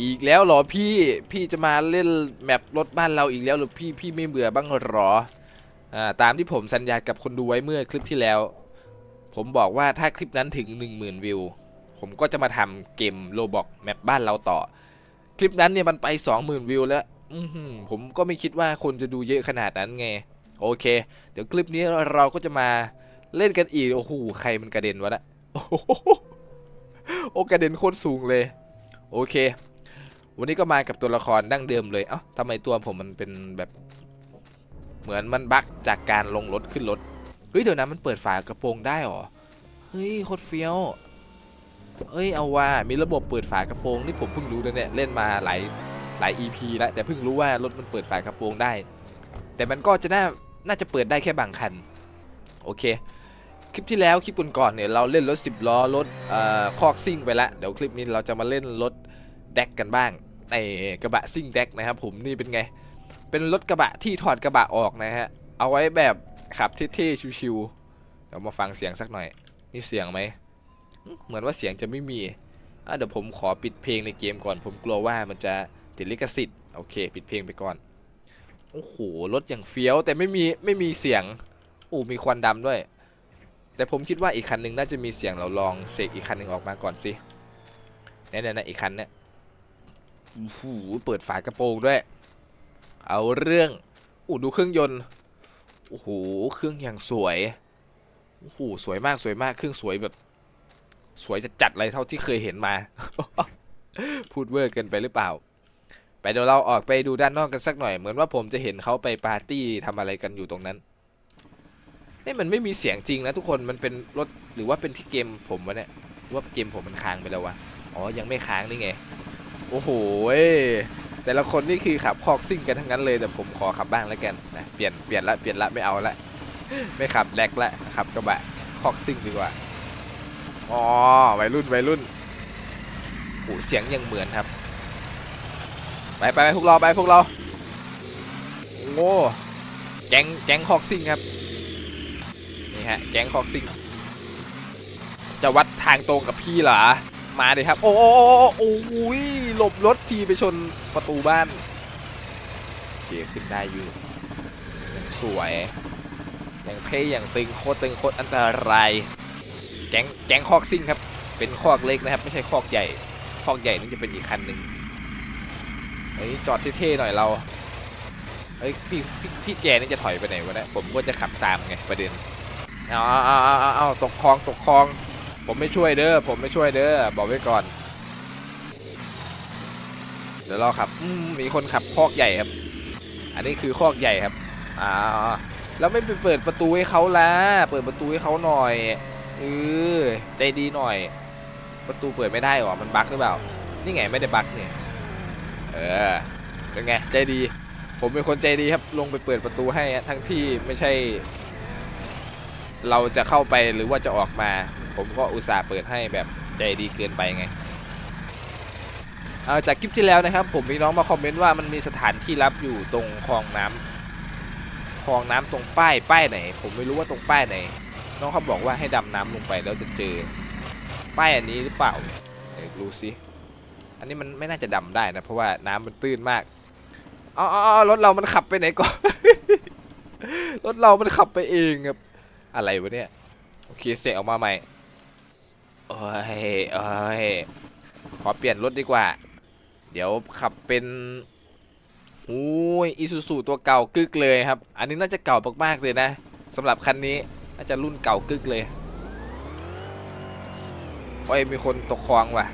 อีกแล้วเหรอพี่พี่จะมาเล่นแมปรถบ้านเราอีกแล้วหรือพี่พี่ไม่เบื่อบ้างหรออ่าตามที่ผมสัญญากับคนดูไว้เมื่อคลิปที่แล้ว ผมบอกว่าถ้าคลิปนั้นถึง 10,000 วิว ผมก็จะมาทำเกมโลบอกแมปบ้านเราต่อ คลิปนั้นเนี่ยมันไป 20,000 วิวแล้วผมก็ไม่คิดว่าคนจะดูเยอะขนาดนั้นไง โอเค เดี๋ยวคลิปนี้เราก็จะมาเล่นกันอีกโอ้โหใครมันกระเด็นวะนะโอ้โหโอ้กระเด็นโคตรสูงเลย โอเค วันนี้ก็มากับตัวละครดั้งเดิมเลย เอ้าทำไมตัวผมมันเป็นแบบ เหมือนมันบั๊กจากการลงรถขึ้นรถ เฮ้ยเดี๋ยวนะมันเปิดฝากระโปรงได้เหรอ เฮ้ยโคตรเฟี้ยว เอ้ยเอาว่ามีระบบเปิดฝากระโปรงนี่ผมเพิ่งรู้นะเนี่ยเล่นมาหลายหลาย EP แล้วแต่เพิ่งรู้ว่ารถมันเปิดฝากระโปรงได้ แต่มันก็จะน่าน่าจะเปิดได้แค่บางคัน โอเค คลิปที่แล้วคลิปก่อนๆเนี่ยเราเล่นรถ 10 ล้อรถเอ่อคอกซิ่งไปแล้วเดี๋ยวคลิปนี้เราจะมาเล่นรถ แดกกันบ้างในกระบะซิ่งแดกนะครับผมนี่เป็นไง เป็นรถกระบะที่ถอดกระบะออกนะฮะเอาไว้แบบขับเท่ๆชิวๆเดี๋ยวมาฟังเสียงสักหน่อยมีเสียงไหมเหมือนว่าเสียงจะไม่มีเดี๋ยวผมขอปิดเพลงในเกมก่อน ผมกลัวว่ามันจะติดลิขสิทธิ์โอเค ปิดเพลงไปก่อนโอ้โหรถอย่างเฟี้ยวแต่ไม่มีไม่มีเสียงอู้มีควันดำด้วย แต่ผมคิดว่าอีกคันหนึ่งน่าจะมีเสียงเราลองเสกอีกคันหนึ่งออกมาก่อนสิเนี่ยเนี่ยๆอีกคันเนี่ย หเปิดฝากระโปรงด้วย เอาเรื่องอู้ดูเครื่องยนต์ โอ้โห เครื่องอย่างสวย โอ้โห สวยมากสวยมาก เครื่องสวยแบบ สวยจะจัดอะไรเท่าที่เคยเห็นมา พูดเวอร์เกินไปหรือเปล่า ไปเดี๋ยวเราออกไปดูด้านนอกกันสักหน่อย เหมือนว่าผมจะเห็นเขาไปปาร์ตี้ทำอะไรกันอยู่ตรงนั้นนี่มันไม่มีเสียงจริงนะทุกคน มันเป็นรถหรือว่าเป็นที่เกมผมวะเนี่ย หรือว่าเกมผมมันค้างไปแล้ววะ อ๋อ ยังไม่ค้างนี่ไง โอ้โหแต่ละคนนี่คือขับคอกซิ่งกันทั้งนั้นเลยแต่ผมขอขับบ้างแล้วกันนะเปลี่ยนเปลี่ยนละเปลี่ยนละไม่เอาละไม่ขับแลกละขับกระบะคอกซิ่งดีกว่าอ๋อวัยรุ่นวัยรุ่นโอ้เสียงยังเหมือนครับ ไปไปไปพวกเราไปพวกเราโง่แก๊งแก๊งคอกซิ่งครับนี่ฮะแก๊งคอกซิ่งจะวัดทางตรงกับพี่เหรอ มาเลยครับ โอ้โอ้โอ้โอ้ยหลบรถทีไปชนประตูบ้านโอเคขึ้นได้อยู่ยังสวยยังเท่ยังตึงโคตรตึงโคตรอันตรายแก๊งแก๊งคอกซิ่งครับ เป็นคอกเล็กนะครับ ไม่ใช่คอกใหญ่ คอกใหญ่นี่นจะเป็นอีกคันหนึ่งเฮ้ยจอดเท่ๆหน่อยเราเฮ้ยพี่พี่พี่แกนี่จะถอยไปไหนวะเนี่ยผมก็จะขับตามไงประเด็นเอาเอาเอาเอาเอาตกคลองตกคลอง ผมไม่ช่วยเด้อผมไม่ช่วยเด้อบอกไว้ก่อน เดี๋ยวรอครับมมีคนขับคอกใหญ่ครับ อันนี้คือคอกใหญ่ครับอ่าแล้วไม่ไปเปิดประตูให้เขาละเปิดประตูให้เขาหน่อยเออใจดีหน่อย ประตูเปิดไม่ได้หรอมันบั๊กหรือเปล่า นี่ไงไม่ได้บั๊กเนี่ยเออเป็นไงใจดี ผมเป็นคนใจดีครับลงไปเปิดประตูให้ทั้งที่ไม่ใช่ เราจะเข้าไปหรือว่าจะออกมา ผมก็อุตส่าห์เปิดให้แบบใจดีเกินไปไงเอาจากคลิปที่แล้วนะครับ ผมมีน้องมาคอมเมนต์ว่ามันมีสถานที่ลับอยู่ตรงคลองน้ำคลองน้ำตรงป้ายป้ายไหน ผมไม่รู้ว่าตรงป้ายไหน น้องเขาบอกว่าให้ดำน้ำลงไปแล้วจะเจอ ป้ายอันนี้หรือเปล่าเดี๋ยวดูสิอันนี้มันไม่น่าจะดำได้นะ เพราะว่าน้ำมันตื้นมากอาเอาเอรถเรามันขับไปไหนก่อนรถเรามันขับไปเองครับ อะไรวะเนี่ย โอเคเสกออกมาใหม่ โอ้ย โอ้ย ขอเปลี่ยนรถดีกว่า เดี๋ยวขับเป็นอุ้ยอีซูซูตัวเก่ากึกเลยครับ อันนี้น่าจะเก่ามากๆเลยนะสำหรับคันนี้น่าจะรุ่นเก่ากึกเลยโอ้ยมีคนตกคลองว่ะ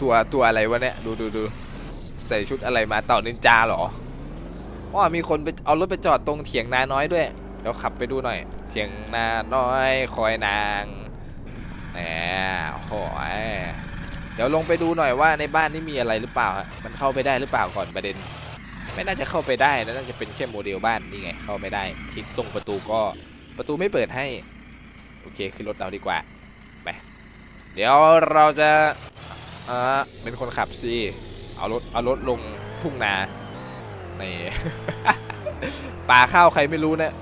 ตัวตัวอะไรวะเนี่ยดูดูดูใส่ชุดอะไรมาเต่านินจาเหรออ๋อมีคนไปเอารถไปจอดตรงเถียงนาน้อยด้วยเดี๋ยวขับไปดูหน่อย เถียงนาน้อยคอยนางแหมโอ้ยเดี๋ยวลงไปดูหน่อยว่าในบ้านนี่มีอะไรหรือเปล่าฮะมันเข้าไปได้หรือเปล่าก่อนประเด็น ไม่น่าจะเข้าไปได้นะน่าจะเป็นแค่โมเดลบ้านนี่ไงเข้าไม่ได้คลิกตรงประตูก็ประตูไม่เปิดให้ โอเคขึ้นรถเราดีกว่าไปเดี๋ยวเราจะอ่าเป็นคนขับสิเอารถเอารถลงทุ่งนานี่ป่าข้าวใครไม่รู้นะ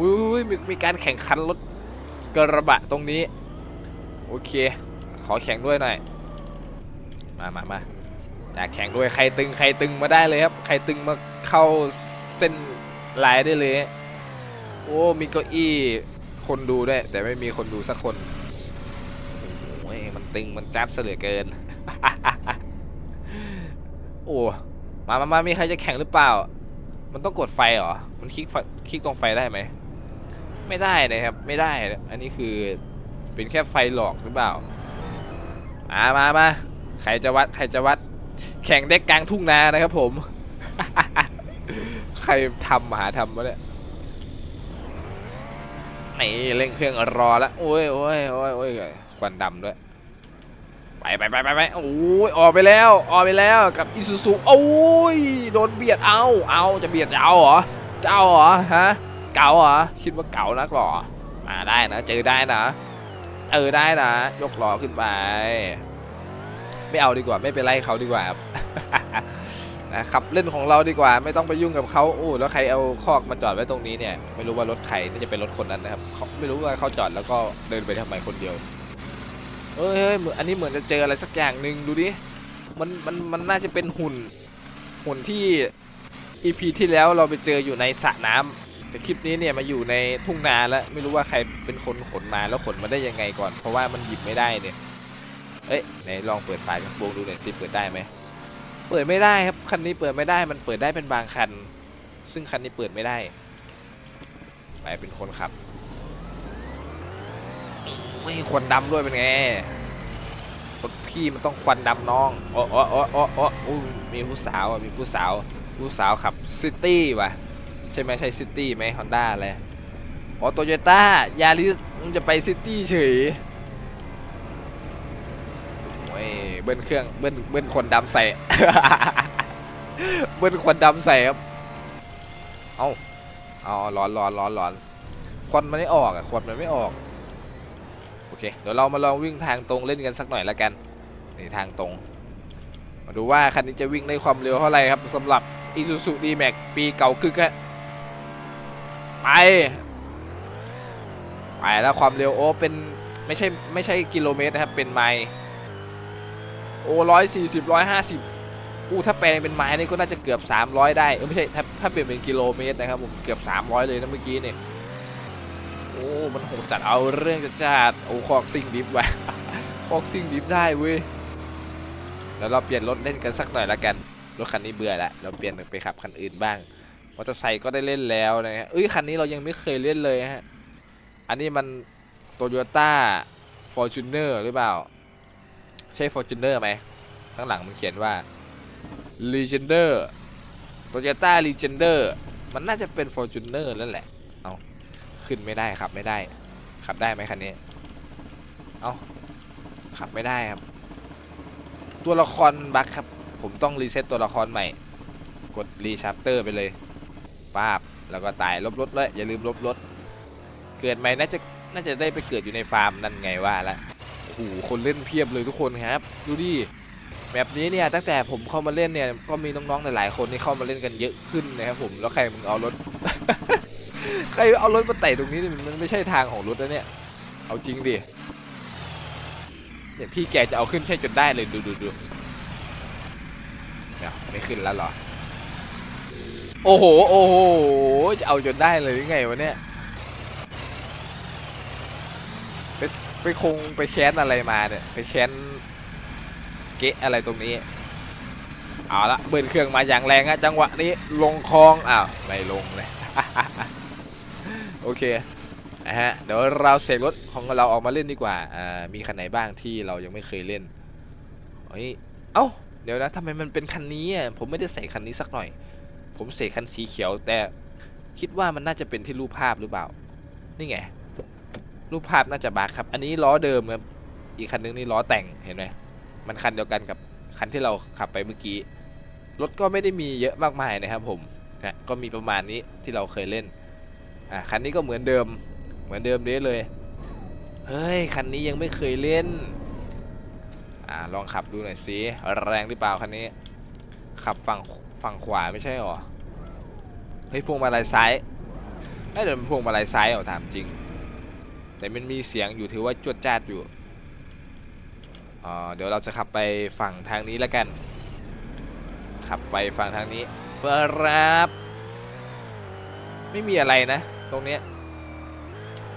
อุ้ยมีมีการแข่งขันรถกระบะตรงนี้ โอเค ขอแข่งด้วยหน่อย มามามาอยากแข่งด้วยใครตึงใครตึงมาได้เลยครับ ใครตึงมาเข้าเส้นลายได้เลย โอ้ มีเก้าอี้คนดูด้วย แต่ไม่มีคนดูสักคน โอ้ยมันตึงมันจัดเสือเกิน โอ้มามามามีใครจะแข่งหรือเปล่า มันต้องกดไฟเหรอ มันคลิกคลิกตรงไฟได้ไหม ไม่ได้นะครับ ไม่ได้ อันนี้คือเป็นแค่ไฟหลอกหรือเปล่ามามามาใครจะวัดใครจะวัด แข่งเด็กกลางทุ่งนานะครับผม ใครทำหาทำมาเนี่ยนี่เร่งเครื่องรอแล้วโอ้ยโอ้ยโอ้ยโอ้ยควันดำด้วยไปไปไปไปไปโอ้ยออกไปแล้วออกไปแล้วกับอิซูซุโอ้ยโดนเบียดเอาเอาจะเบียดจะเอาเหรอจะเอาเหรอฮะ เก๋าเหรอคิดว่าเก๋านักหรอมาได้นะเจอได้นะเออได้นะ ยกล้อขึ้นไป ไม่เอาดีกว่าไม่ไปไล่เขาดีกว่าครับนะครับเล่นของเราดีกว่าไม่ต้องไปยุ่งกับเขาโอ้แล้วใครเอาคอกมาจอดไว้ตรงนี้เนี่ยไม่รู้ว่ารถใครน่าจะเป็นรถคนนั้นนะครับเขาไม่รู้ว่าเขาจอดแล้วก็เดินไปทำไมคนเดียวเอ้ยเฮ้ยเหมือนอันนี้เหมือนจะเจออะไรสักอย่างหนึ่งดูดิมันมันมันน่าจะเป็นหุ่นหุ่นที่ EP ที่แล้วเราไปเจออยู่ในสระน้ำ แต่คลิปนี้เนี่ยมาอยู่ในทุ่งนาแล้วไม่รู้ว่าใครเป็นคนขนมาแล้วขนมาได้ยังไงก่อน เพราะว่ามันหยิบไม่ได้เนี่ยเอ้ยไหนลองเปิดฝากระโปรงดูหน่อยสิเปิดได้ไหมเปิดไม่ได้ครับคันนี้เปิดไม่ได้มันเปิดได้เป็นบางคัน ซึ่งคันนี้เปิดไม่ได้ไปเป็นคนขับไม่ควันดำด้วยเป็นไงรถพี่มันต้องควันดำน้องอ้โอ้โอ้โอ้โอ้อู้มีผู้สาวมีผู้สาวผู้สาวขับซิตี้ว่ะ ใช่ไหมใช่ซิตี้ไหมฮอนด้าอะไรอ๋อโตโยต้ายาริสมันจะไปซิตี้เฉยโอ้ยเบิ้ลเครื่องเบิ้ลเบิ้ลคนดำใส่ เบิ้ลควันดำใส่ครับ เอาเอาร้อนร้อนร้อนร้อนควันมันไม่ออกอะควันมันไม่ออก โอเค เดี๋ยวเรามาลองวิ่งทางตรงเล่นกันสักหน่อยละกันนี่ทางตรง มาดูว่าคันนี้จะวิ่งได้ความเร็วเท่าไหร่ครับสำหรับ Isuzu D-Max ปีเก่ากึกฮะ ไป ไปแล้วความเร็วโอ้เป็นไม่ใช่ไม่ใช่กิโลเมตรนะครับ เป็นไมล์โอ้ร้อยสี่สิบร้อยห้าสิบอู้ถ้าแปลงเป็นไมล์นี่ก็น่าจะเกือบ 300 ได้เออไม่ใช่ถ้าถ้าเปลี่ยนเป็นกิโลเมตรนะครับผมเกือบ 300 เลยนะเมื่อกี้เนี่ยโอ้มันโหดจัดเอาเรื่องจะจัดโอ้คอกซิ่งดิฟว่ะคอกซิ่งดิฟได้เว้ยแล้วเราเปลี่ยนรถเล่นกันสักหน่อยละกันรถคันนี้เบื่อละเราเปลี่ยนไปขับคันอื่นบ้าง มอเตอร์ไซค์ก็ได้เล่นแล้วนะฮะเอ้ยคันนี้เรายังไม่เคยเล่นเลยฮะ อันนี้มันโตโยต้าฟอร์จูเนอร์หรือเปล่า ใช่ฟอร์จูเนอร์ไหมข้างหลังมันเขียนว่า Legender Toyota Legender มันน่าจะเป็น Fortuner นั่นแหละ เอาขึ้นไม่ได้ครับไม่ได้ ขับได้ไหมคันนี้ เอาขับไม่ได้ครับ ตัวละครบั๊กครับ ผมต้องรีเซ็ตตัวละครใหม่ กดรีชาร์เตอร์ไปเลย ป้าบแล้วก็ตายลบรถเลยอย่าลืมลบรถเกิดใหม่น่าจะน่าจะได้ไปเกิดอยู่ในฟาร์มนั่นไงว่าละโอ้โหคนเล่นเพียบเลยทุกคนครับ ดูดิแบบนี้เนี่ยตั้งแต่ผมเข้ามาเล่นเนี่ยก็มีน้องๆหลายๆคนที่เข้ามาเล่นกันเยอะขึ้นนะครับผมแล้วใครมึงเอารถ ใครเอารถมาไต่ตรงนี้มันไม่ใช่ทางของรถแล้วเนี่ยเอาจริงดิเนี่ยพี่แกจะเอาขึ้นแค่จนได้เลยดูดูดูเนี่ยไม่ขึ้นแล้วหรอ โอ้โห โอ้โห จะเอาจนได้เลยหรือไงวะเนี่ย ไปไปคงไปแค้นอะไรมาเนี่ย ไปแค้นเกะอะไรตรงนี้ เอาละเบิร์นเครื่องมาอย่างแรงอะจังหวะนี้ลงคลองอ้าวไม่ลงเลย โอเคนะฮะ เดี๋ยวเราเสกรถของเราออกมาเล่นดีกว่า อ่า มีคันไหนบ้างที่เรายังไม่เคยเล่นเฮ้ยเอ้า เดี๋ยวนะทำไมมันเป็นคันนี้อะ ผมไม่ได้ใส่คันนี้สักหน่อย ผมเสกคันสีเขียว แต่คิดว่ามันน่าจะเป็นที่รูปภาพหรือเปล่า นี่ไง รูปภาพน่าจะบักครับ อันนี้ล้อเดิมครับอีกคันนึงนี่ล้อแต่งเห็นไหมมันคันเดียวกันกับคันที่เราขับไปเมื่อกี้รถก็ไม่ได้มีเยอะมากมายนะครับผมนะก็มีประมาณนี้ที่เราเคยเล่นอะคันนี้ก็เหมือนเดิมเหมือนเดิมเด้เลยเฮ้ยคันนี้ยังไม่เคยเล่นอ่าลองขับดูหน่อยสิแรงหรือเปล่าคันนี้ ขับฝั่ง ฝั่งขวาไม่ใช่หรอ เฮ้ยพวงมาลัยซ้ายน่าจะเป็นพวงมาลัยซ้ายเหรอถามจริง แต่มันมีเสียงอยู่ถือว่าจวดจ้าดอยู่อ่าเดี๋ยวเราจะขับไปฝั่งทางนี้แล้วกัน ขับไปฝั่งทางนี้ครับ ไม่มีอะไรนะ ตรงเนี้ย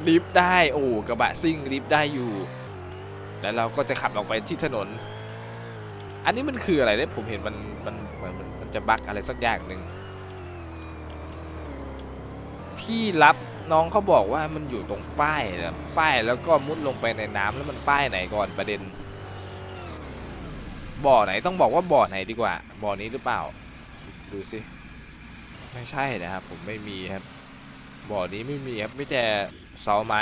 ลิฟต์ได้โอ้กระบะซิ่งลิฟต์ได้อยู่ แล้วเราก็จะขับออกไปที่ถนน อันนี้มันคืออะไรเนี่ยผมเห็นมันมันมันมันมัน จะบั๊กอะไรสักอย่างหนึ่งที่รับน้องเขาบอกว่ามันอยู่ตรงป้ายนะป้ายแล้วก็มุดลงไปในน้ำแล้วมันป้ายไหนก่อนประเด็น บ่อไหนต้องบอกว่าบ่อไหนดีกว่า บ่อนี้หรือเปล่า ดูสิไม่ใช่นะครับ ผมไม่มีครับ บ่อนี้ไม่มีครับไม่แต่เสาไม้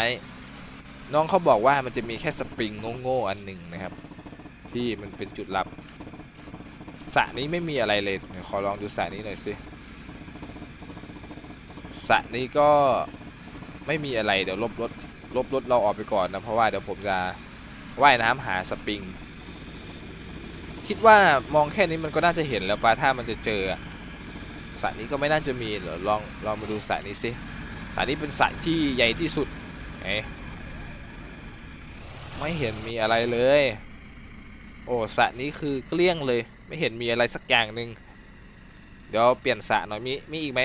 น้องเขาบอกว่ามันจะมีแค่สปริงโง่ๆอันหนึ่งนะครับ ที่มันเป็นจุดลับ สระนี้ไม่มีอะไรเลยขอลองดูสระนี้หน่อยสิสระนี้ก็ไม่มีอะไรเดี๋ยวลบรถลบรถเราออกไปก่อนนะเพราะว่าเดี๋ยวผมจะว่ายน้ำหาสปริง คิดว่ามองแค่นี้มันก็น่าจะเห็นแล้วปะถ้ามันจะเจอสระนี้ก็ไม่น่าจะมีเดี๋ยวลองลองมาดูสระนี้สิสระนี้เป็นสระที่ใหญ่ที่สุดเอ๊ไม่เห็นมีอะไรเลย โอ้สระนี้คือเกลี้ยงเลย ไม่เห็นมีอะไรสักอย่างหนึ่งเดี๋ยวเปลี่ยนสระหน่อยมีมีอีกไหม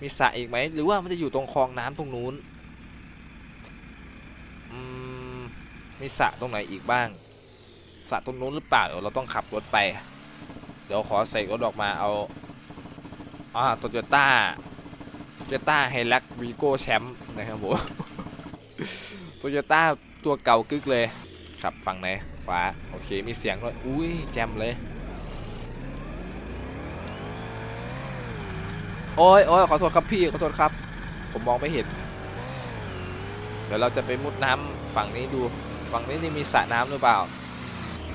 มีสระอีกไหมหรือว่ามันจะอยู่ตรงคลองน้ำตรงนู้นอืมมีสระตรงไหนอีกบ้างสระตรงนู้นหรือเปล่าเดี๋ยวเราต้องขับรถไป เดี๋ยวขอใส่รถออกมาเอาอ่าโตโยต้าโตโยต้าไฮลักวีโก้แชมป์นะครับผมโตโยต้าตัวเก่ากึกเลยขับฝั่งไหนขวาโอเคมีเสียงด้วยอุ้ยแจมเลย โอ้ยโอ้ยขอโทษครับพี่ขอโทษครับ ผมมองไม่เห็น เดี๋ยวเราจะไปมุดน้ำฝั่งนี้ดู ฝั่งนี้นี่มีสระน้ำหรือเปล่า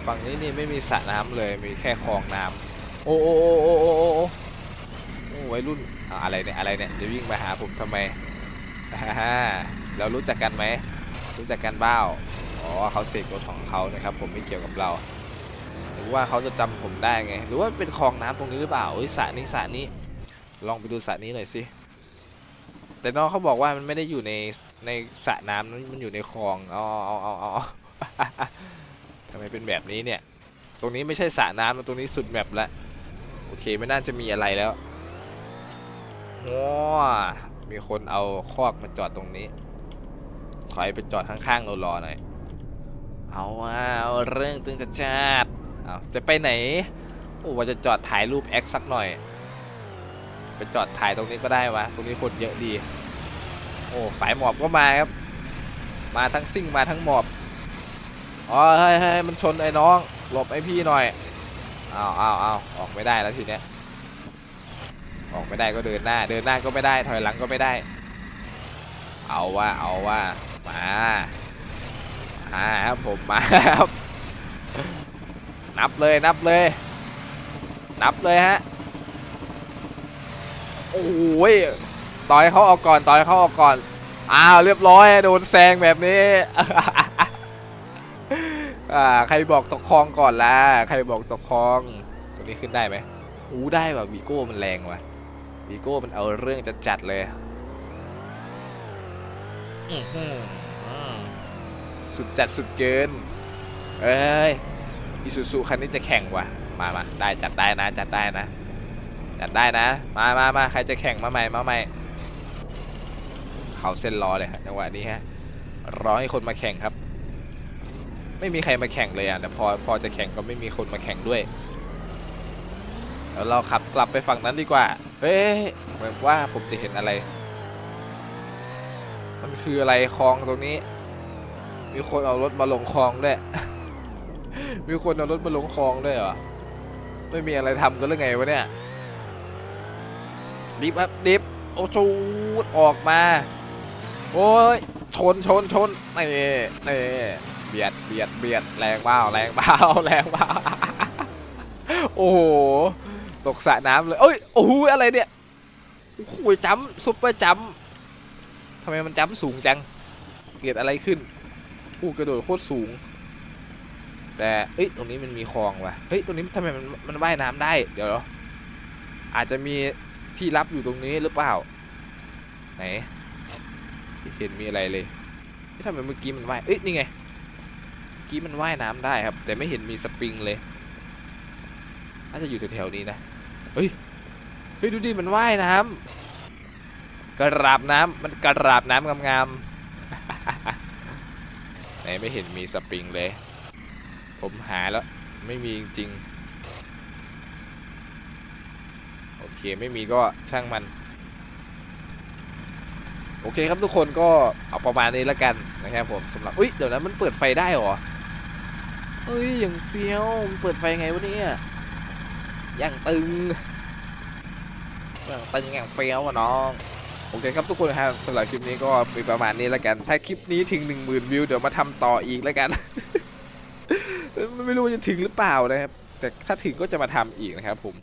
ฝั่งนี้นี่ไม่มีสระน้ำเลยมีแค่คลองน้ำ โอ้โอ้โอ้โอ้โอ้โอ้โอ้วัยรุ่นอะไรเนี่ยอะไรเนี่ยจะวิ่งมาหาผมทำไมฮ่าเรารู้จักกันไหมรู้จักกันบ้าอ๋อเขาเสกรถของเขานะครับ ผมไม่เกี่ยวกับเราหรือว่าเขาจะจำผมได้ไง หรือว่าเป็นคลองน้ำตรงนี้หรือเปล่าสระนี้สระนี้ ลองไปดูสระนี้หน่อยสิ แต่น้องเขาบอกว่ามันไม่ได้อยู่ในในสระน้ำนั้นมันอยู่ในคลองอ๋อเอาเอาเอาทำไมเป็นแบบนี้เนี่ย ตรงนี้ไม่ใช่สระน้ำตรงนี้สุดแมปแล้วโอเคไม่น่าจะมีอะไรแล้วว้ามีคนเอาคอกมาจอดตรงนี้ ถอยไปจอดข้างๆเรารอหน่อย เอาว่าเอาเรื่องตึงจะจัดเอาจะไปไหน โอ้ว่าจะจอดถ่ายรูปแอคสักหน่อย ไปจอดถ่ายตรงนี้ก็ได้วะ ตรงนี้คนเยอะดี โอ้สายหมอบก็มาครับ มาทั้งซิ่งมาทั้งหมอบ อ๋อเฮ้ยเฮ้ยมันชนไอ้น้อง หลบไอ้พี่หน่อย อ้าวอ้าวอ้าวออกไม่ได้แล้วทีเนี้ย ออกไม่ได้ก็เดินหน้า เดินหน้าก็ไม่ได้ ถอยหลังก็ไม่ได้ เอาว่าเอาว่ามามาครับผมมาครับ นับเลยนับเลย นับเลยฮะ โอ้ยต่อยเขาออกก่อนต่อยเขาออกก่อนอ้าวเรียบร้อยโดนแซงแบบนี้อ่าใครบอกตกคลองก่อนล่ะใครบอกตกคลองตรงนี้ขึ้นได้ไหมอู้ได้ว่ะวีโก้มันแรงว่ะวีโก้มันเอาเรื่องจะจัดเลยสุดจัดสุดเกินเอ้ยอีซูซูคันนี้จะแข่งว่ะมามาได้จัดได้นะจัดได้นะ จัดได้นะ มามามาใครจะแข่งมาใหม่มาใหม่เขาเส้นรอเลยฮะจังหวะนี้ฮะรอให้คนมาแข่งครับ ไม่มีใครมาแข่งเลยอะแต่พอพอจะแข่งก็ไม่มีคนมาแข่งด้วยเดี๋ยวเราขับกลับไปฝั่งนั้นดีกว่าเฮ้ยเหมือนว่าผมจะเห็นอะไร มันคืออะไรคลองตรงนี้ มีคนเอารถมาลงคลองด้วยมีคนเอารถมาลงคลองด้วยเหรอไม่มีอะไรทำกันหรือไงวะเนี่ย ดิฟครับดิฟโอ้ชูดออกมา โอ้ยชนชนชนนี่นี่เบียดเบียดเบียดแรงเบาแรงเบาแรงเบาโอ้โหตกสระน้ำเลยเอ้ยโอ้โหอะไรเนี่ยโอ้โหจัมซุปเปอร์จัมทำไมมันจัมสูงจังเกิดอะไรขึ้นอู้กระโดดโคตรสูง แต่เอ้ยตรงนี้มันมีคลองว่ะเฮ้ยตรงนี้ทำไมมันมันว่ายน้ำได้เดี๋ยวอาจจะมี ที่รับอยู่ตรงนี้หรือเปล่า ไหนไเห็นมีอะไรเลยเฮ้ยทำไมเมื่อกี้มันว่ายเอ้ยนี่ไงเมื่อกี้มันว่ายน้ำได้ครับ แต่ไม่เห็นมีสปริงเลยน่าจะอยู่แถวๆนี้นะเฮ้ยเฮ้ยดูดิมันว่ายน้ำกระราบน้ำมันกระราบน้ำงามๆไหนไม่เห็นมีสปริงเลย ผมหาแล้วไม่มีจริงๆ โอ เคไม่มีก็ช่างมัน โอเคครับทุกคนก็เอาประมาณนี้ล้วกันนะครับผมสำหรับอุ้ยเดี๋ยวนะมันเปิดไฟได้เหรอเอ้ยอย่างเฟี้ยวมันเปิดไฟไงวะเนี่ยอย่างตึงอย่างตึงอย่างเฟี้ยวอะน้องโอเคครับทุกคนครับสำหรับคลิปนี้ก็มีประมาณนี้ล้วกัน ถ้าคลิปนี้ถึง 1 0,000 วิวเดี๋ยวมาทำต่ออีกล้วกัน ไม่รู้ว่าจะถึงหรือเปล่านะครับ แต่ถ้าถึงก็จะมาทำอีกนะครับผม